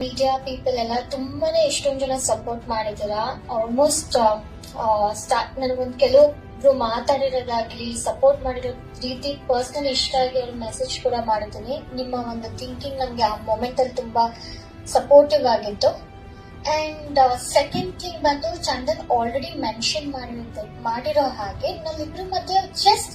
Media people ಎಲ್ಲ ತುಂಬಾನೇ ಎಷ್ಟೊಂದ್ ಜನ ಸಪೋರ್ಟ್ ಮಾಡಿದಾರ. ಆಲ್ಮೋಸ್ಟ್ ಸ್ಟಾರ್ಟ್ ನನಗೊಂದು ಕೆಲವೊಬ್ರು ಮಾತಾಡಿರೋದಾಗ್ಲಿ ಸಪೋರ್ಟ್ ಮಾಡಿರೋ ರೀತಿ ಪರ್ಸನಲ್ ಇಷ್ಟ ಆಗಿ ಅವ್ರ ಮೆಸೇಜ್ ಕೂಡ ಮಾಡಿದ್ದೀನಿ. ನಿಮ್ಮ ಒಂದು ಥಿಂಕಿಂಗ್ ನಮ್ಗೆ ಆ ಮೊಮೆಂಟ್ ಅಲ್ಲಿ ತುಂಬಾ ಸಪೋರ್ಟಿವ್ ಆಗಿತ್ತು. ಅಂಡ್ ಸೆಕೆಂಡ್ ಥಿಂಗ್ ಬಂದು ಚಂದನ್ ಆಲ್ರೆಡಿ ಮೆನ್ಷನ್ ಮಾಡಿರುತ್ತೆ ಮಾಡಿರೋ ಹಾಗೆ ನಮ್ಮಿಬ್ರ ಮಧ್ಯೆ ಜಸ್ಟ್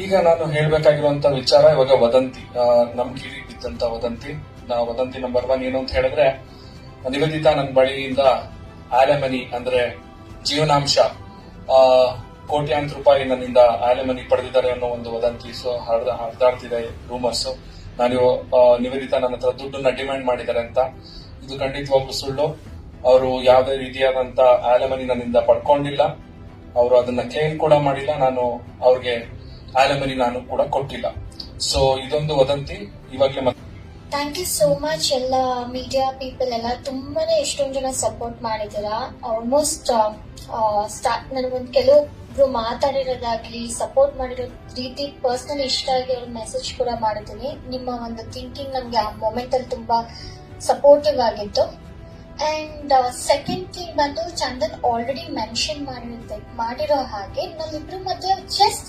ಈಗ ನಾನು ಹೇಳ್ಬೇಕಾಗಿರುವಂತ ವಿಚಾರ ಇವಾಗ ವದಂತಿ. ನಮ್ ಕಿವಿಗೆ ಬಿದ್ದಂತ ವದಂತಿ. ನಾ ವದಂತಿ ನಂಬರ್ ಒನ್ ಏನು ಅಂತ ಹೇಳಿದ್ರೆ, ನಿವೇದಿತಾ ನನ್ನ ಬಳಿಯಿಂದ ಆಲೆಮನಿ ಅಂದ್ರೆ ಜೀವನಾಂಶ ಕೋಟ್ಯಾಂತರ ರೂಪಾಯಿ ನನ್ನಿಂದ ಆಲೆಮನಿ ಪಡೆದಿದ್ದಾರೆ ಅನ್ನೋ ಒಂದು ವದಂತಿ. ಸೊ ಹರಿದ, ಹರಿದಾಡ್ತಿದೆ ರೂಮರ್ಸ್ ನಾನು ನಿವೇದಿತಾ ನನ್ನ ಹತ್ರ ದುಡ್ಡನ್ನ ಡಿಮ್ಯಾಂಡ್ ಮಾಡಿದ್ದಾರೆ ಅಂತ. ಇದು ಖಂಡಿತವಾಗ್ಲೂ ಸುಳ್ಳು. ಅವರು ಯಾವುದೇ ರೀತಿಯಾದಂತ ಆಲೆಮನಿ ನನ್ನಿಂದ ಪಡ್ಕೊಂಡಿಲ್ಲ. ಅವರು ಅದನ್ನ ಕ್ಲೇಮ್ ಕೂಡ ಮಾಡಿಲ್ಲ. ನಾನು ಅವ್ರಿಗೆ ಆಲೆಮನಿ ನಾನು ಕೂಡ ಕೊಟ್ಟಿಲ್ಲ. ಸೊ ಇದೊಂದು ವದಂತಿ. ಇವಾಗಲೇ ಥ್ಯಾಂಕ್ ಯು ಸೋ ಮಚ್ ಎಲ್ಲ ಮೀಡಿಯಾ ಪೀಪಲ್ ಎಲ್ಲ. ತುಂಬಾನೇ ಎಷ್ಟೊಂದು ಜನ ಸಪೋರ್ಟ್ ಮಾಡಿದ್ದೀರಾ. ಆಲ್ಮೋಸ್ಟ್ ಸ್ಟಾರ್ಟ್ ನನಗೊಂದು ಕೆಲವೊಬ್ರು ಮಾತಾಡಿರೋದಾಗ್ಲಿ ಸಪೋರ್ಟ್ ಮಾಡಿರೋ ರೀತಿ ಪರ್ಸನಲ್ ಇಷ್ಟ ಆಗಿ ಅವ್ರ ಮೆಸೇಜ್ ಕೂಡ ಮಾಡಿದ್ದೀನಿ. ನಿಮ್ಮ ಒಂದು ಥಿಂಕಿಂಗ್ ನಮ್ಗೆ ಆ ಮೊಮೆಂಟ್ ಅಲ್ಲಿ ತುಂಬಾ ಸಪೋರ್ಟಿವ್ ಆಗಿತ್ತು. ಅಂಡ್ ಸೆಕೆಂಡ್ ಥಿಂಗ್ ಬಂದು ಚಂದನ್ ಆಲ್ರೆಡಿ ಮೆನ್ಷನ್ ಮಾಡಿರುತ್ತೆ ಮಾಡಿರೋ ಹಾಗೆ. ನಮ್ಮಿಬ್ರು ಮಧ್ಯೆ ಜಸ್ಟ್